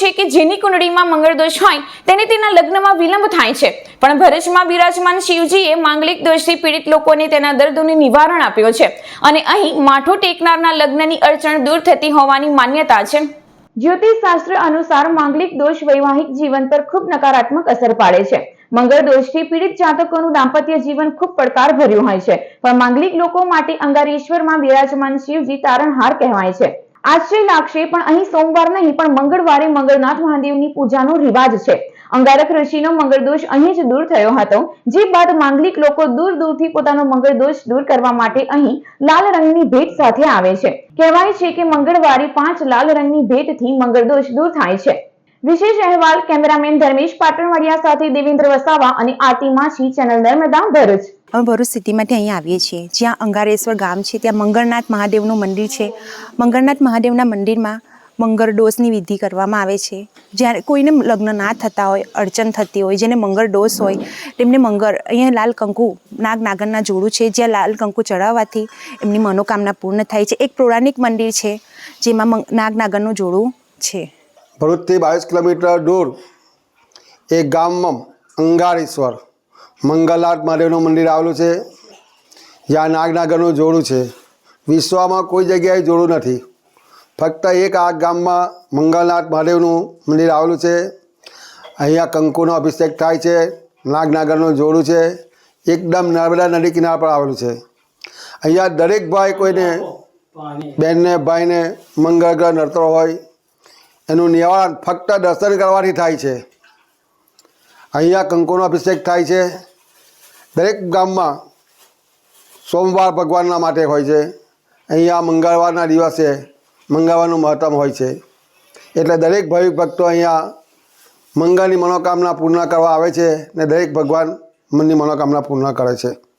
છે કે જેની કુંડળીમાં મંગળ દોષ હોય તેને તેના લગ્નમાં વિલંબ થાય છે. પણ ભરૂચમાં બિરાજમાન શિવજીએ માંગલિક દોષથી પીડિત લોકોને તેના દર્દોને નિવારણ આપ્યો છે. અને અહીં માઠું ટેકનારના લગ્નની અડચણ દૂર થતી હોવાની માન્યતા છે. જ્યોતિષ શાસ્ત્ર અનુસાર માંગલિક દોષ વૈવાહિક જીવન પર ખૂબ નકારાત્મક અસર પાડે છે. મંગળ દોષથી પીડિત જાતકોનું દાંપત્ય જીવન ખૂબ પડકાર ભર્યું હોય છે. પણ માંગલિક લોકો માટે અંગારેશ્વરમાં બિરાજમાન શિવજી તારણહાર કહેવાય છે. આશ્ચર્ય લાગશે પણ અહીં સોમવાર નહીં, પણ મંગળવારે મંગળનાથ મહાદેવની પૂજાનો રિવાજ છે. અંગારક ઋષિનો મંગળદોષ અહીં જ દૂર થયો હતો, જે બાદ માંગલિક લોકો દૂર દૂરથી પોતાનો મંગળદોષ દૂર કરવા માટે અહીં લાલ રંગની ભેટ સાથે આવે છે. કહેવાય છે કે મંગળવારે પાંચ લાલ રંગની ભેટથી મંગળદોષ દૂર થાય છે. વિશેષ અહેવાલ કેમેરામેન ધર્મેશ પાટણવાડિયા સાથે દેવેન્દ્ર વસાવા અને આરતી માછી ચેનલ નર્મદા ભરૂચ. અમે ભરૂચ સિટીમાંથી અહીંયા આવીએ છીએ. જ્યાં અંગારેશ્વર ગામ છે, ત્યાં મંગળનાથ મહાદેવનું મંદિર છે. મંગળનાથ મહાદેવના મંદિરમાં મંગળ ડોસની વિધિ કરવામાં આવે છે. જ્યારે કોઈને લગ્ન ના થતા હોય, અડચણ થતી હોય, જેને મંગળ ડોસ હોય, તેમને મંગળ, અહીંયા લાલ કંકુ, નાગ નાગરના જોડું છે. જ્યાં લાલ કંકુ ચડાવવાથી એમની મનોકામના પૂર્ણ થાય છે. એક પૌરાણિક મંદિર છે, જેમાં નાગ નાગરનું જોડું છે. ભરૂચથી બાવીસ કિલોમીટર દૂર એક ગામમાં અંગારેશ્વર મંગલનાથ મહાદેવનું મંદિર આવેલું છે. જ્યાં નાગનાગરનું જોડું છે. વિશ્વમાં કોઈ જગ્યાએ જોડું નથી. ફક્ત એક આ ગામમાં મંગલનાથ મહાદેવનું મંદિર આવેલું છે. અહીંયા કંકુનો અભિષેક થાય છે. નાગનાગરનું જોડું છે. એકદમ નર્મદા નદી કિનારા પર આવેલું છે. અહીંયા દરેક ભાઈ કોઈને બેનને ભાઈને મંગળ ગ્રહ નડતો હોય એનું નિવારણ ફક્ત દર્શન કરવાથી થાય છે. અહીંયા કંકુનો અભિષેક થાય છે. દરેક ગામમાં સોમવાર ભગવાનના માટે હોય છે. અહીંયા મંગળવારના દિવસે મંગળવારનું મહત્તમ હોય છે. એટલે દરેક ભાવિક ભક્તો અહીંયા મંગળની મનોકામના પૂર્ણ કરવા આવે છે ને દરેક ભગવાન મનની મનોકામના પૂર્ણ કરે છે.